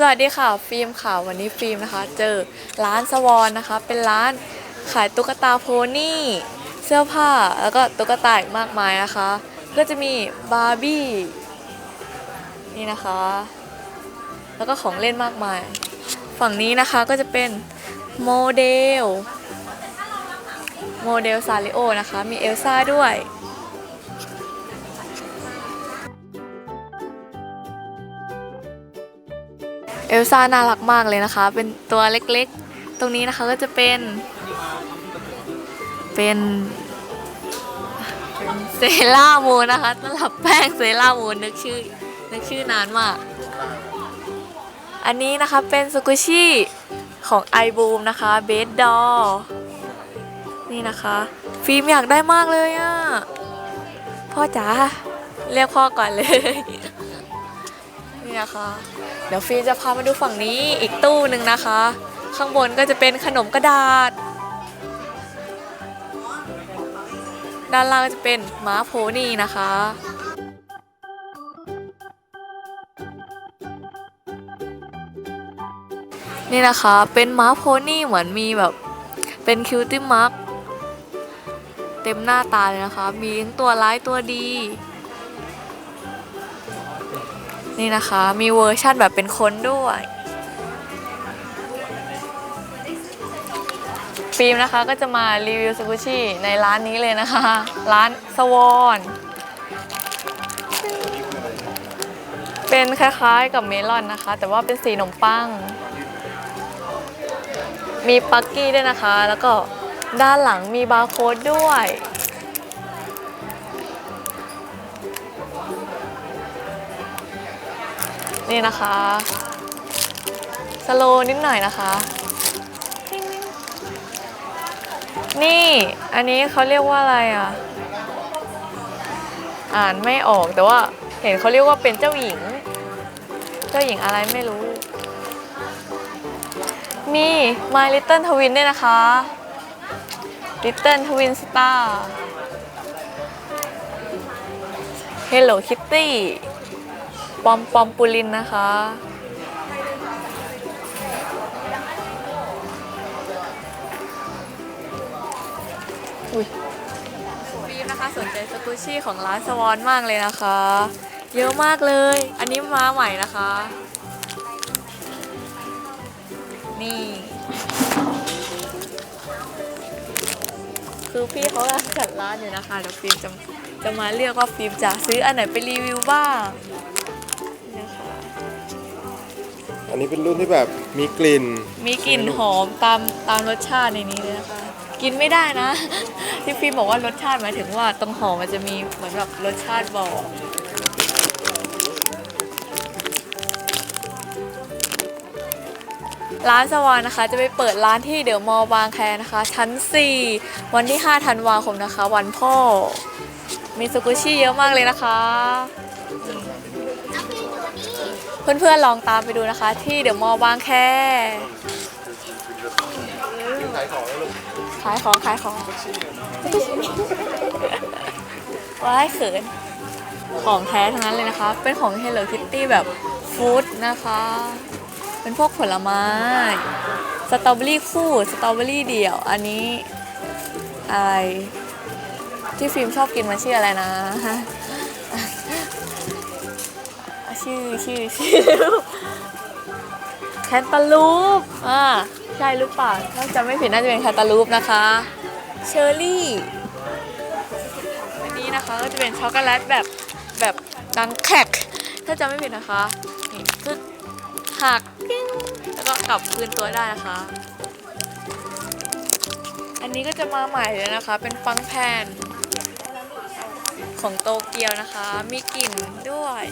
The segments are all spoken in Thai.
สวัสดีค่ะฟิล์มค่ะวันนี้ฟิล์มนะคะ เจอร้านสวอนนะคะ เป็นร้านขายตุ๊กตาโพนี่เสื้อผ้าแล้วก็ตุ๊กตาอีกมากมายนะคะ ก็จะมีบาร์บี้นี่นะคะ แล้วก็ของเล่นมากมาย ฝั่งนี้นะคะก็จะเป็นโมเดลโมเดลซาริโอนะคะ มีเอลซ่าด้วย เอลซ่าน่ารักมากเลยนะคะ เป็นตัวเล็กๆ ตรงนี้นะคะก็จะเป็น เป็นเซล่ามูนนะคะตลับแป้งเซล่ามูนนึกชื่อนึกชื่อนานมาก อันนี้นะคะเป็นสกุชี่ของไอบูมนะคะเบสดอนี่นะคะ ฟิล์มอยากได้มากเลยอะ่ะ พ่อจ๋าเรียกพ่อก่อนเลย นี่นะคะ เดี๋ยวฟิลจะพามาดูฝั่งนี้อีกตู้หนึ่งนะคะ ข้างบนก็จะเป็นขนมกระดาษ ด้านล่างจะเป็นม้าโพนี่นะคะนี่นะคะเป็นม้าโพนี่เหมือนมีแบบเป็นคิวตี้มาร์กเต็มหน้าตาเลยนะคะ มีทั้งตัวร้ายตัวดี นี่นะคะ มีเวอร์ชั่นแบบเป็นคนด้วยฟิล์มนะคะก็จะมารีวิวสกุชี่ในร้านนี้เลยนะคะ ร้านสวอนเป็นคล้ายๆกับเมลอนนะคะ แต่ว่าเป็นสีขนมปัง มีปักกี้ด้วยนะคะ แล้วก็ด้านหลังมีบาร์โค้ดด้วย นี่นะคะ สโลนิดหน่อยนะคะ นี่อันนี้เขาเรียกว่าอะไรอะ อ่านไม่ออกแต่ว่าเห็นเขาเรียกว่าเป็นเจ้าหญิง เจ้าหญิงอะไรไม่รู้ มี My Little Twin ด้วยนะคะ Little Twin Star Hello Kitty อมปอมปูลินนะคะ อุ้ยฟีมนะคะสนใจสกูชี่ของร้านสวอนมากเลยนะคะ เยอะมากเลย อันนี้มาใหม่นะคะ นี่คือพี่เขากำลังจัดร้านอยู่นะคะเดี๋ยวฟิล์มจะจะมาเลือกว่าฟิล์มจะซื้ออันไหนไปรีวิวบ้าง อันนี้เป็นรุ่นที่แบบมีกลิ่น มีกลิ่นหอมตามตามรสชาติในนี้เลยนะคะ กินไม่ได้นะ ที่ฟิล์มบอกว่ารสชาติหมายถึงว่าตรงหอมมันจะมีเหมือนแบบรสชาติบอกร้านสวานนะคะ จะไปเปิดร้านที่เดอะมอลล์บางแคนะคะ ชั้น 4 วันที่5ธันวาคมนะคะ วันพ่อ มีสกุชี่เยอะมากเลยนะคะ เพื่อนๆลองตามไปดูนะคะ ที่เดอะมอบางแคขายของขายของว้ายเขิน ของแท้ทั้งนั้นเลยนะคะ เป็นของ Hello Kitty แบบฟู้ดนะคะ เป็นพวกผลไม้ สตรอเบอรี่คู่ สตรอเบอรี่เดี่ยว อันนี้อะไรที่ฟิล์มชอบกินมันชื่ออะไรนะ ชื่อชื่อชื่อแคนตาลูปอ่าใช่หรือเปล่าถ้าจำไม่ผิดน่าจะเป็นแคนตาลูปนะคะ เชอร์รี่ อันนี้นะคะก็จะเป็นช็อกโกแลตแบบแบบดังแขกถ้าจำไม่ผิดนะคะ นี่คือหักกิ้งแล้วก็กลับคืนตัวได้นะคะ อันนี้ก็จะมาใหม่เลยนะคะ เป็นฟังแผ่นของโตเกียวนะคะ มีกลิ่นด้วย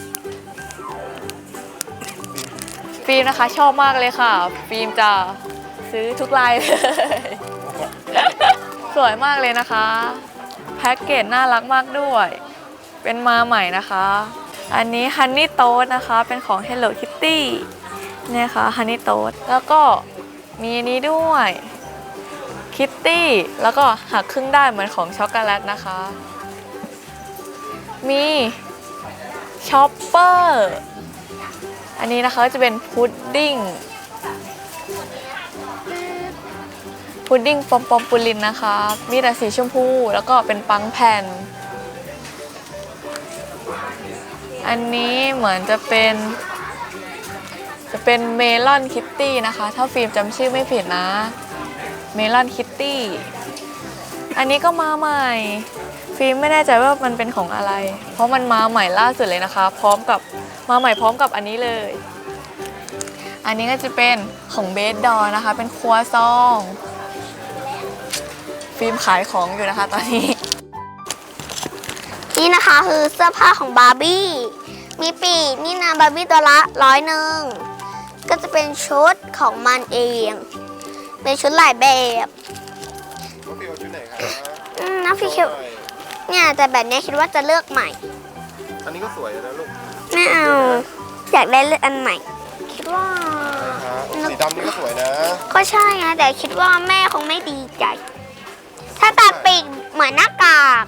ฟิล์มนะคะชอบมากเลยค่ะ ฟิล์มจะซื้อทุกลายเลยสวยมากเลยนะคะ แพ็กเกจน่ารักมากด้วย เป็นมาใหม่นะคะ อันนี้ฮันนี่โต๊ดนะคะเป็นของ Hello Kitty เนี่ยค่ะฮันนี่โต๊ดแล้วก็มีนนี้ด้วยคิตตี้แล้วก็หักครึ่งได้เหมือนของช็อกโกแลตนะคะ มีช็อปเปอร์ อันนี้นะคะก็จะเป็นพุดดิ้งพุดดิ้งปอมปอมปูลินนะคะ มีแต่สีชมพูแล้วก็เป็นปังแผ่น อันนี้เหมือนจะเป็น จะเป็นเมลอนคิตตี้นะคะ ถ้าฟิล์มจำชื่อไม่ผิดนะ เมลอนคิตตี้ อันนี้ก็มาใหม่ ฟิล์มไม่แน่ใจว่ามันเป็นของอะไร เพราะมันมาใหม่ล่าสุดเลยนะคะ พร้อมกับมาใหม่พร้อมกับอันนี้เลย อันนี้ก็จะเป็นของเบสดอนะคะ เป็นครัวซอง ฟิล์มขายของอยู่นะคะตอนนี้ นี่นะคะคือเสื้อผ้าของบาร์บี้ มีปีกนี่นะบาร์บี้ตัวละร้อยหนึ่ง ก็จะเป็นชุดของมันเอง เป็นชุดหลายแบบน้องฟิวเอาชุดไหนคะอืมนะพี่คิด เนี่ยแต่แบบเนี้ยคิดว่าจะเลือกใหม่ อันนี้ก็สวยนะลูกไม่เอาอยากได้เลือกอันใหม่ คิดว่านะคะสีดำนี่ก็สวยนะ ก็ใช่ไงแต่คิดว่าแม่คงไม่ดีใจ ถ้าตัดปีกเหมือนหน้ากาก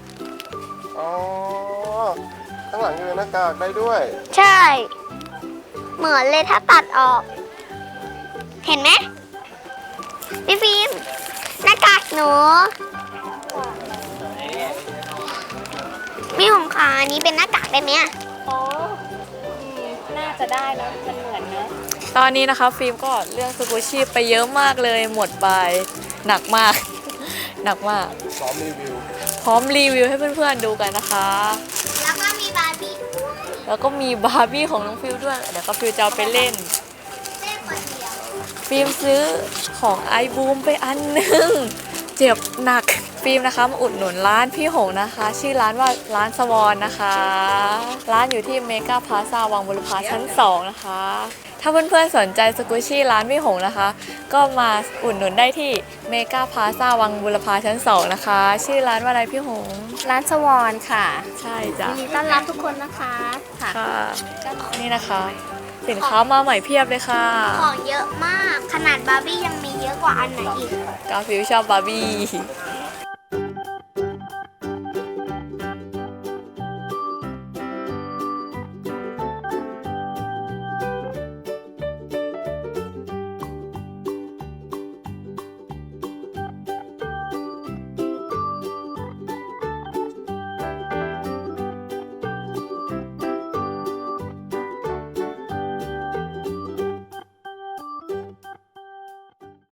อ๋อ ข้างหลังยังเป็นหน้ากากได้ด้วย ใช่ เหมือนเลยถ้าตัดออก เห็นไหมพี่ฟิล์มหน้ากากหนู มีของขาอันนี้เป็นหน้ากากได้ไหมอะน่าจะได้นะมันเหมือนเนอะตอนนี้นะคะฟิล์มก็เลือกสกูชี่ไปเยอะมากเลยหมดไปหนักมาก หนักมากพร้อมรีวิว พร้อมรีวิวให้เพื่อนๆดูกันนะคะ แล้วก็มีบาร์บี้ด้วยแล้วก็มีบาร์บี้ของน้องฟิลด้วยเดี๋ยวก็ฟิลจะเอาไปเล่น เล่นคนเดียว ฟิล์มซื้อของไอบูมไปอันหนึง เจ็บหนัก ฟิล์มนะคะมาอุดหนุนร้านพี่หงนะคะ ชื่อร้านว่าร้านสวอนนะคะ ร้านอยู่ที่เมกาพาซาวังบุรพาชั้น 2 นะคะ ถ้าเพื่อนๆสนใจสกูชี่ร้านพี่หงนะคะ ก็มาอุดหนุนได้ที่เมกาพาซาวังบุรพาชั้น 2 นะคะ ชื่อร้านว่าอะไรพี่หง ร้านสวอนค่ะ ใช่จ้ะยินดีต้อนรับทุกคนนะคะค่ะค่ะนี่นะคะ สินค้ามาใหม่เพียบเลยค่ะ ของเยอะมาก ขนาดบาร์บี้ยังมีเยอะกว่าอันไหนอีก กาฟิวชอบบาร์บี้ใ